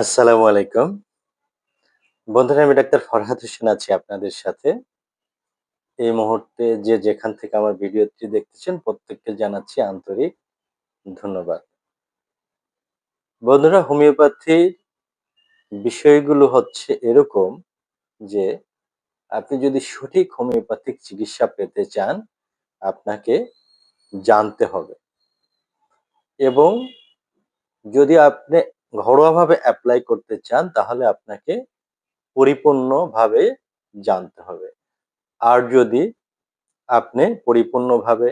আসসালামু আলাইকুম। বন্ধুরা, আমি ডাক্তার ফরহাদ হোসেন আছি আপনাদের সাথে। এই মুহূর্তে যে যেখান থেকে আমার ভিডিওটি দেখতেছেন, প্রত্যেককে জানাচ্ছি আন্তরিক ধন্যবাদ। বন্ধুরা, হোমিওপ্যাথির বিষয়গুলো হচ্ছে এরকম যে, আপনি যদি সঠিক হোমিওপ্যাথিক চিকিৎসা পেতে চান, আপনাকে জানতে হবে। এবং যদি আপনি ঘরোয়াভাবে অ্যাপ্লাই করতে চান, তাহলে আপনাকে পরিপূর্ণভাবে জানতে হবে। আর যদি আপনি পরিপূর্ণভাবে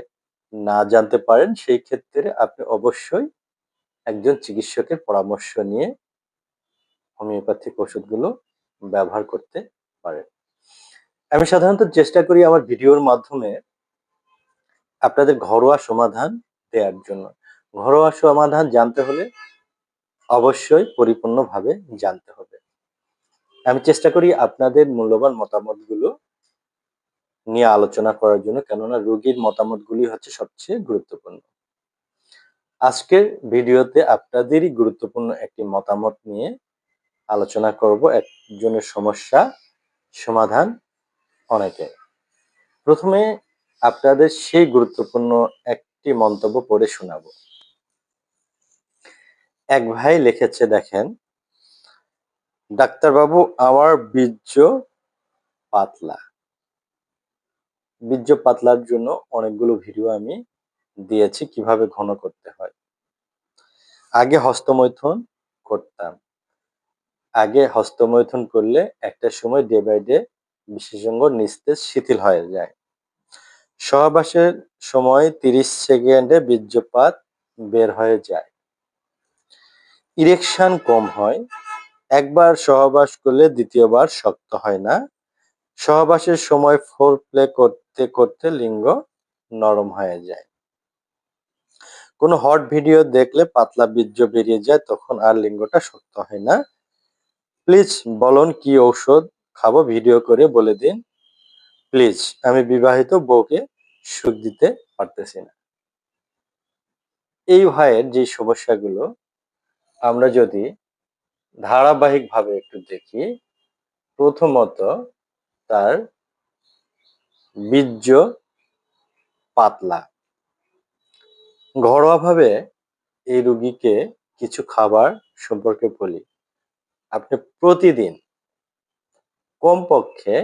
না জানতে পারেন, সেই ক্ষেত্রে আপনি অবশ্যই একজন চিকিৎসকের পরামর্শ নিয়ে হোমিওপ্যাথিক ওষুধগুলো ব্যবহার করতে পারেন। আমি সাধারণত চেষ্টা করি আমার ভিডিওর মাধ্যমে আপনাদের ঘরোয়া সমাধান দেওয়ার জন্য। ঘরোয়া সমাধান জানতে হলে অবশ্যই পরিপূর্ণভাবে জানতে হবে। আমি চেষ্টা করি আপনাদের মূল্যবান মতামতগুলো নিয়ে আলোচনা করার জন্য, কেননা রোগীর মতামতগুলি হচ্ছে সবচেয়ে গুরুত্বপূর্ণ। আজকের ভিডিওতে আপনাদেরই গুরুত্বপূর্ণ একটি মতামত নিয়ে আলোচনা করব, একজনের সমস্যা সমাধান অনেকে। প্রথমে আপনাদের সেই গুরুত্বপূর্ণ একটি মন্তব্য পড়ে শোনাবো। এক ভাই লিখেছে, দেখেন, ডাক্তারবাবু আমার বীর্য পাতলা। বীর্য পাতলার জন্য অনেকগুলো ভিডিও আমি দিয়েছি, কীভাবে ঘন করতে হয়। আগে হস্তমৈথুন করতাম। আগে হস্তমৈথুন করলে একটা সময় ডে বাই ডে বিশেষজ্ঞ নিস্তেজ শিথিল হয়ে যায়। সহবাসের সময় তিরিশ সেকেন্ডে বীর্যপাত বের হয়ে যায়। ইরেকশন কম হয়, একবার সহবাস করলে দ্বিতীয়বার শক্ত হয় না। সহবাসের সময় ফোর প্লে করতে করতে লিঙ্গ নরম হয়ে যায়। কোনো হট ভিডিও দেখলে পাতলা বীর্য বেরিয়ে যায়, তখন আর লিঙ্গটা শক্ত হয় না। প্লিজ বলুন কি ঔষধ খাব ভিডিও করে বলে দিন। প্লিজ, আমি বিবাহিত বউকে সুখ দিতে পারতেছি না। এই ভাইয়ের যে সমস্যাগুলো আমরা যদি ধারাবাহিকভাবে একটু দেখি, প্রথমত তার বীর্য পাতলা। ঘরোয়াভাবে এই রুগীকে কিছু খাবার সম্পর্কে বলি। আপনি প্রতিদিন কমপক্ষে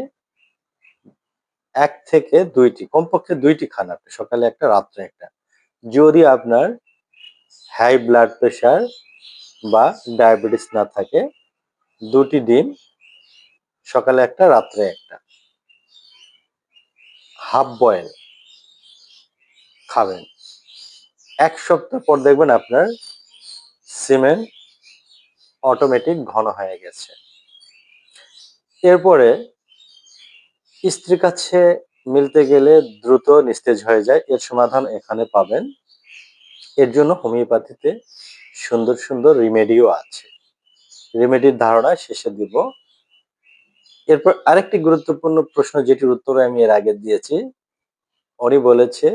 এক থেকে দুইটি, কমপক্ষে দুইটি খান আপনি, সকালে একটা, রাত্রে একটা। যদি আপনার হাই ব্লাড প্রেশার বা ডায়াবেটিস না থাকে, দুটি ডিম সকালে একটা, রাত্রে একটা। হাফ বয়েল খাবেন। এক সপ্তাহ পর দেখবেন আপনার সিমেন্ট অটোমেটিক ঘন হয়ে গেছে। এরপরে স্ত্রীর কাছে মিলতে গেলে দ্রুত নিস্তেজ হয়ে যায়। এর সমাধান এখানে পাবেন। এর জন্য হোমিওপ্যাথিতে সুন্দর সুন্দর রিমেডিও আছে। রিমেডির ধারণা শেষে দিব। এরপর আরেকটি গুরুত্বপূর্ণ প্রশ্ন যেটির উত্তর আমি এর আগে দিয়েছি। উনি বলেছে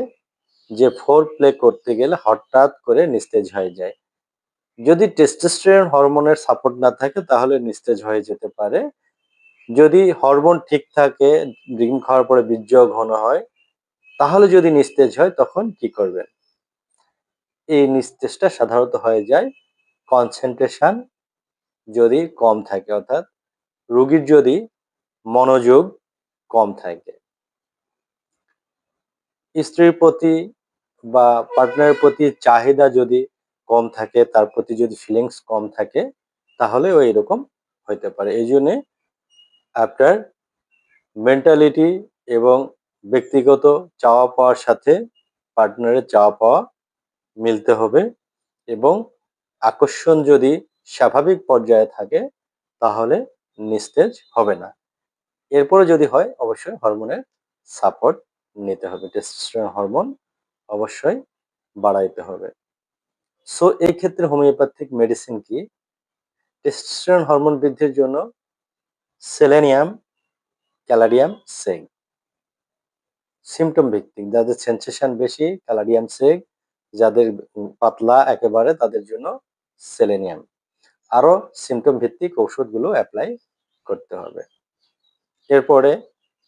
যে ফোর প্লে করতে গেলে হঠাৎ করে নিস্তেজ হয়ে যায়। যদি টেস্টোস্টেরন হরমোনের সাপোর্ট না থাকে তাহলে নিস্তেজ হয়ে যেতে পারে। যদি হরমোন ঠিক থাকে ডিম খাওয়ার পরে বীর্য ঘন হয়, তাহলে যদি নিস্তেজ হয় তখন কি করবেন? এই নিস্তেজটা সাধারণত হয়ে যায় কনসেন্ট্রেশন যদি কম থাকে, অর্থাৎ রোগীর যদি মনোযোগ কম থাকে। স্ত্রীর প্রতি বা পার্টনারের প্রতি চাহিদা যদি কম থাকে, তার প্রতি যদি ফিলিংস কম থাকে, তাহলে ওই এরকম হইতে পারে। এই জন্যে আপনার মেন্টালিটি এবং ব্যক্তিগত চাওয়া পাওয়ার সাথে পার্টনারের চাওয়া পাওয়া মিলতে হবে এবং আকর্ষণ যদি স্বাভাবিক পর্যায়ে থাকে, তাহলে নিস্তেজ হবে না। এরপরে যদি হয়, অবশ্যই হরমোনের সাপোর্ট নিতে হবে। টেস্টোস্টেরন হরমোন অবশ্যই বাড়াইতে হবে। সো এই ক্ষেত্রে হোমিওপ্যাথিক মেডিসিন কি? টেস্টোস্টেরন হরমোন বৃদ্ধির জন্য সেলেনিয়াম ক্যালারিয়াম সেগ সিমটম ভিত্তিক। যাদের সেন্সেশন বেশি ক্যালারিয়াম সেগ যাদের পাতলা একেবারে তাদের জন্য সেলেনিয়াম আরও সিমটম ভিত্তিক ওষুধগুলো অ্যাপ্লাই করতে হবে। এরপরে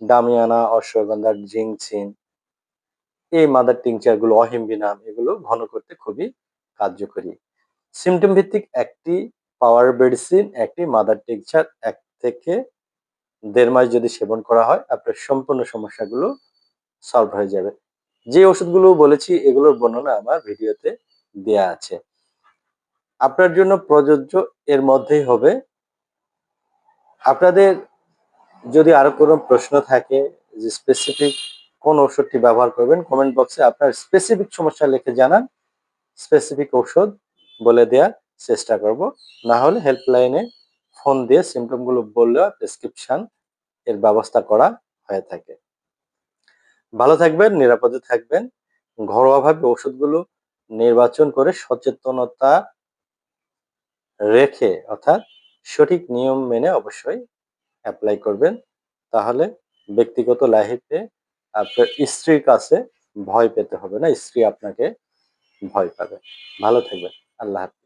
ডামিয়ানা অশ্বগন্ধা জিংচিন, এই মাদার টিংচারগুলো অহিম্বিনাম, এগুলো ঘন করতে খুবই কার্যকরী। সিমটম ভিত্তিক একটি পাওয়ার মেডিসিন একটি মাদার টিংচার এক থেকে দেড় মাস যদি সেবন করা হয়, আপনার সম্পূর্ণ সমস্যাগুলো সলভ হয়ে যাবে। যে ওষুধগুলো বলেছি, এগুলোর বর্ণনা আমার ভিডিওতে দেয়া আছে। আপনার জন্য প্রযোজ্য, এর মধ্যেই হবে। আপনাদের যদি আরও কোনো প্রশ্ন থাকে যে স্পেসিফিক কোন ওষুধটি ব্যবহার করবেন কমেন্ট বক্সে আপনার স্পেসিফিক সমস্যা লিখে জানান। স্পেসিফিক ওষুধ বলে দেওয়ার চেষ্টা করব। না হলে হেল্পলাইনে ফোন দিয়ে সিমটমগুলো বললেও প্রেসক্রিপশন এর ব্যবস্থা করা হয়ে থাকে। ভালো থাকবেন, নিরাপদে থাকবেন। ঘরোয়াভাবে ওষুধগুলো নির্বাচন করে সচেতনতা রেখে, অর্থাৎ সঠিক নিয়ম মেনে অবশ্যই অ্যাপ্লাই করবেন। তাহলে ব্যক্তিগত লাইফে আপনার স্ত্রীর কাছে ভয় পেতে হবে না, স্ত্রী আপনাকে ভয় পাবে। ভালো থাকবেন। আল্লাহ হাফিজ।